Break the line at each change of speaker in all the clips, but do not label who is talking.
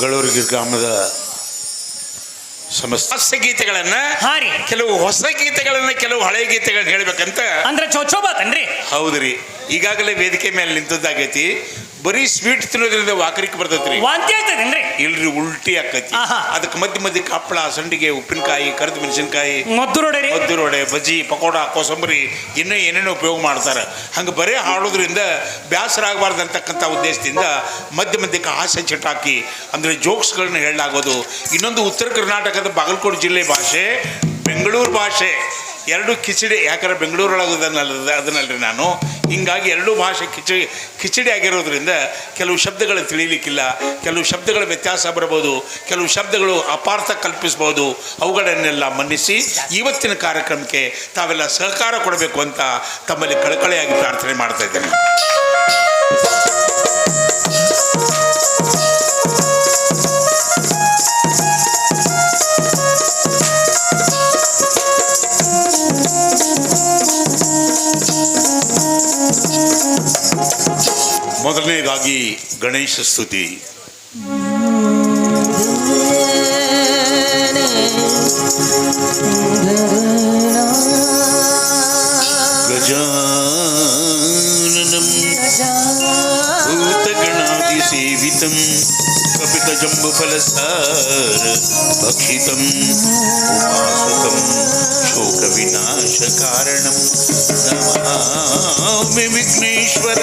ಗಳೂರಿಗೆ ಗ್ರಾಮದ ಸಮಸ್ತ ಹಾಸ್ಯ ಗೀತೆಗಳನ್ನ
ಹಾರಿ
ಕೆಲವು ಹೊಸ ಗೀತೆಗಳನ್ನ ಕೆಲವು ಹಳೆ ಗೀತೆಗಳನ್ನ ಹೇಳ್ಬೇಕಂತ
ಅಂದ್ರೆ ಚೋಚೋ ಬಾತನ್ರಿ
ಹೌದ್ರಿ. ಈಗಾಗಲೇ ವೇದಿಕೆ ಮೇಲೆ ನಿಂತದ್ದಾಗೈತಿ. ಬರೀ ಸ್ವೀಟ್ ತಿನ್ನೋದ್ರಿಂದ ವಾಕರಿಕೆ ಬರ್ತೈತ್ರಿ.
ವಾಂತಿ ಆಗ್ತದೇನ್ರಿ?
ಇಲ್ರಿ ಉಲ್ಟಿ ಆಕತಿ.
ಆಹಾ.
ಅದಕ್ಕೆ ಮಧ್ಯ ಮಧ್ಯ ಕಪ್ಪಳ ಸಂಡಿಗೆ ಉಪ್ಪಿನಕಾಯಿ ಕರಿದ ಮೆಣಸಿನಕಾಯಿ
ಮದ್ದು ನೋಡ್ರಿ
ಮದ್ದು ವಡೆ ಬಜ್ಜಿ ಪಕೋಡ ಕೋಸಂಬರಿ ಇನ್ನೂ ಏನೇನೋ ಉಪಯೋಗ ಮಾಡ್ತಾರೆ. ಹಂಗೆ ಬರೀ ಹಾಡೋದ್ರಿಂದ ಬ್ಯಾಸರ ಆಗಬಾರ್ದು ಅಂತಕ್ಕಂಥ ಉದ್ದೇಶದಿಂದ ಮಧ್ಯ ಮಧ್ಯಕ್ಕೆ ಹಾಸ್ಯ ಚಟಾಕಿ ಅಂದರೆ ಜೋಕ್ಸ್ಗಳನ್ನ ಹೇಳಲಾಗೋದು. ಇನ್ನೊಂದು ಉತ್ತರ ಕರ್ನಾಟಕದ ಬಾಗಲಕೋಟೆ ಜಿಲ್ಲೆ ಭಾಷೆ ಬೆಂಗಳೂರು ಭಾಷೆ. ಎರಡು ಕಿಚಡಿ, ಯಾಕಂದ್ರೆ ಬೆಂಗಳೂರೊಳಗೆ ಅದನ್ನಲ್ಲ ಅದನ್ನಲ್ರಿ ನಾನು. ಹಿಂಗಾಗಿ ಎರಡೂ ಭಾಷೆ ಕಿಚಡಿ ಕಿಚಡಿ ಆಗಿರೋದ್ರಿಂದ ಕೆಲವು ಶಬ್ದಗಳು ತಿಳಿಲಿಕ್ಕಿಲ್ಲ, ಕೆಲವು ಶಬ್ದಗಳ ವ್ಯತ್ಯಾಸ ಬರಬಹುದು ಕೆಲವು ಶಬ್ದಗಳು ಅಪಾರ್ಥ ಕಲ್ಪಿಸ್ಬೋದು, ಅವುಗಳನ್ನೆಲ್ಲ ಮನ್ನಿಸಿ ಇವತ್ತಿನ ಕಾರ್ಯಕ್ರಮಕ್ಕೆ ತಾವೆಲ್ಲ ಸಹಕಾರ ಕೊಡಬೇಕು ಅಂತ ತಮ್ಮಲ್ಲಿ ಕಳಕಳಿಯಾಗಿ ಪ್ರಾರ್ಥನೆ ಮಾಡ್ತಾ ಇದ್ದೇನೆ. ಮೊದಲನೇದಾಗಿ ಗಣೇಶ ಸ್ತುತಿ ಗಜಾನನಂ भूतगणादिसेवितं कपितजम्बुफलसार भक्षितम् उपासकं शोकविनाशकारणं नमामि विघ्नेश्वर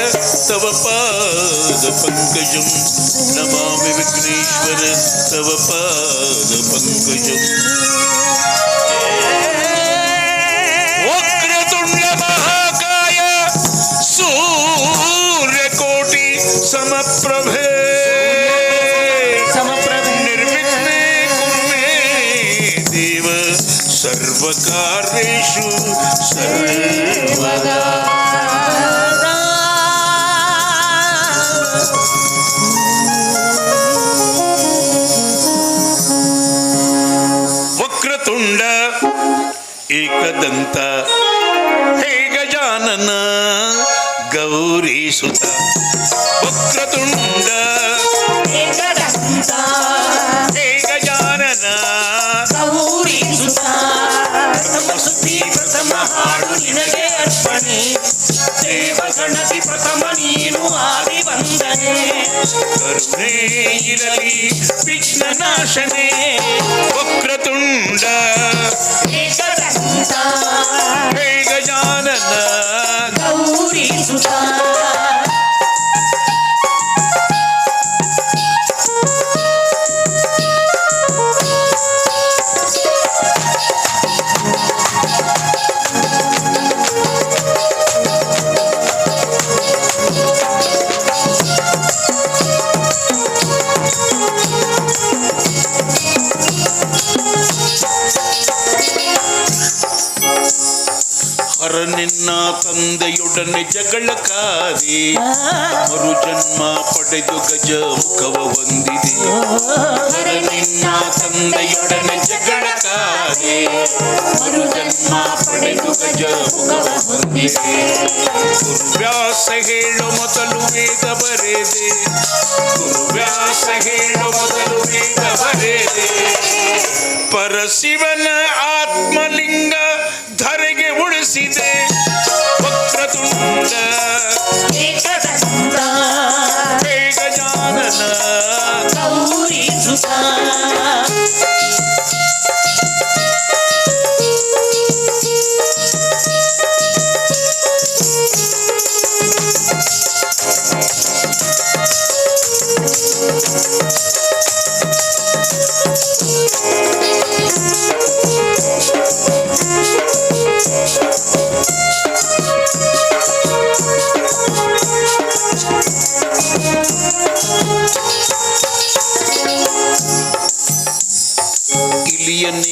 तव पादपङ्कजं। नमामि विघ्नेश्वर तव पादपङ्कजम् वक्रतुण्ड महाकाय सूर्यकोटि समप्रभे ಸರ್ವಕಾರ್ಯು ವಕ್ರತುಂಡ ಏಕದಂತ ಹೇ ಗಜಾನನ ಗೌರಿ ಸುತ.
ಹಾಡು ನಿನಗೆ ಅರ್ಪಣೆ ದೇವಗಣತಿ ಪ್ರಥಮ ನೀನು ಆದಿ ವಂದನೆ
ಕರುಣೆ ಇರಲಿ ವಿಘ್ನ ನಾಶನೆ ವಕ್ರತುಂಡ ನಿನ್ನ ತಂದೆಯೊಡನೆ ಜಗಳಕಾರಿ ಮರು ಜನ್ಮ ಪಡೆದು ಗಜ ಮುಖವ ಹೊಂದಿದೆ ನಿನ್ನ ತಂದೆಯೊಡನೆ ಜಗಳಕಾರಿ ಮರು ಜನ್ಮ ಪಡೆದು ಗಜ ಮುಖವ ಹೊಂದಿದೆ. ಗುರುವ್ಯಾಸ ಹೇಳು ಮೊದಲು ವೇದ ಬರೆದೆ. ಗುರುವ್ಯಾಸ ಹೇಳು ಮೊದಲು ವೇದ ಬರೆದೆ. ಪರಶಿವನ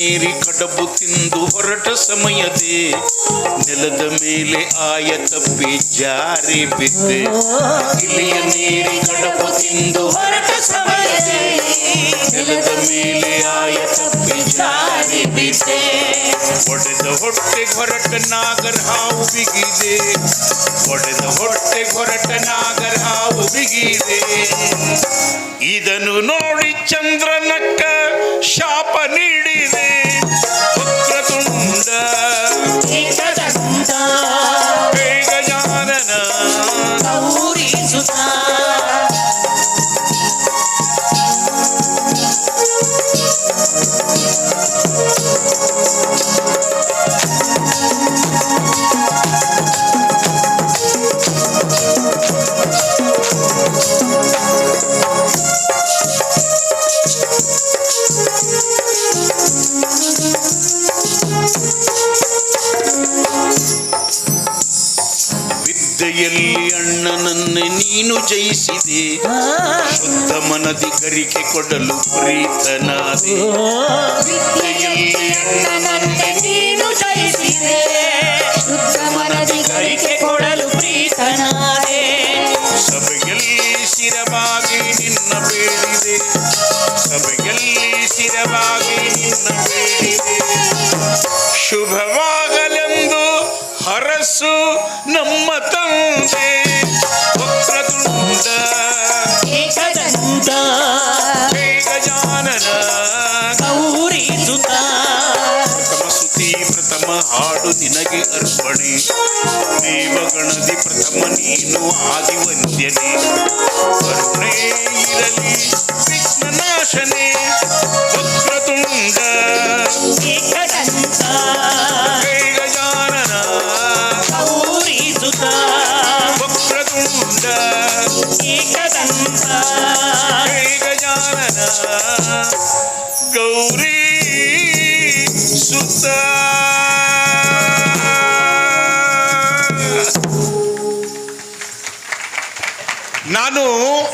ನೇರಿ ಕಡಬು ತಿಂದು ಹೊರಟ ಸಮಯದೆ ನೆಲದ ಮೇಲೆ ಆಯ ತಪ್ಪಿ ಜಾರಿ ಬಿದ್ದೆ. ಇಲ್ಲಿಯ ನೀರಿ ಕಡಬು ತಿಂದು
ಹೊರಟ ಸಮಯದೆ
ನೆಲದ ಮೇಲೆ ಆಯ ತಪ್ಪಿ ಜಾರಿ ಬಿದ್ದೆ. ಒಡೆದ ಹೊಟ್ಟೆ ಹೊರಟ ನಾಗರ ಹಾವು ಬಿಗಿದೆ. ಒಡೆದ ಹೊಟ್ಟೆ ಹೊರಟ ನಾಗರ ಹಾವು ಬಿಗಿದೆ. ಇದನ್ನು ನೋಡಿ ಚಂದ್ರನಕ್ಕ ವಿದ್ಯೆಯಲ್ಲಿ ಅಣ್ಣನನ್ನೇ ನೀನು ಜಯಿಸಿದೆ. ಶುದ್ಧ ಮನದಿ ಕರಿಕೆ ಕೊಡಲು ಪ್ರೀತನಾದೆ.
ವಿದ್ಯೆಯಲ್ಲಿ ಅಣ್ಣನನ್ನೇ ನೀನು ಜಯಿಸಿದೆ. ಶುದ್ಧ ಮನದಿ ಗರಿಕೆ
ಪ್ರಥಮ ಹಾಡು ನಿನಗೆ ಅರ್ಪಣೆ. ದೇವಗಣದಿ ಪ್ರಥಮ ನೀನು ಆದಿವಂದ್ಯನೆ ಕರುಣೆ ಇರಲಿ ವಿಘ್ನನಾಶನೆ
ವಕ್ರತುಂಗ
ಗಜಾನನ
ಗೌರಿ ಸುತ.
ವಕ್ರತುಂಡ ಗಜಾನನ ಗೌರಿ ಸುತ. ನಾನು ಮಗ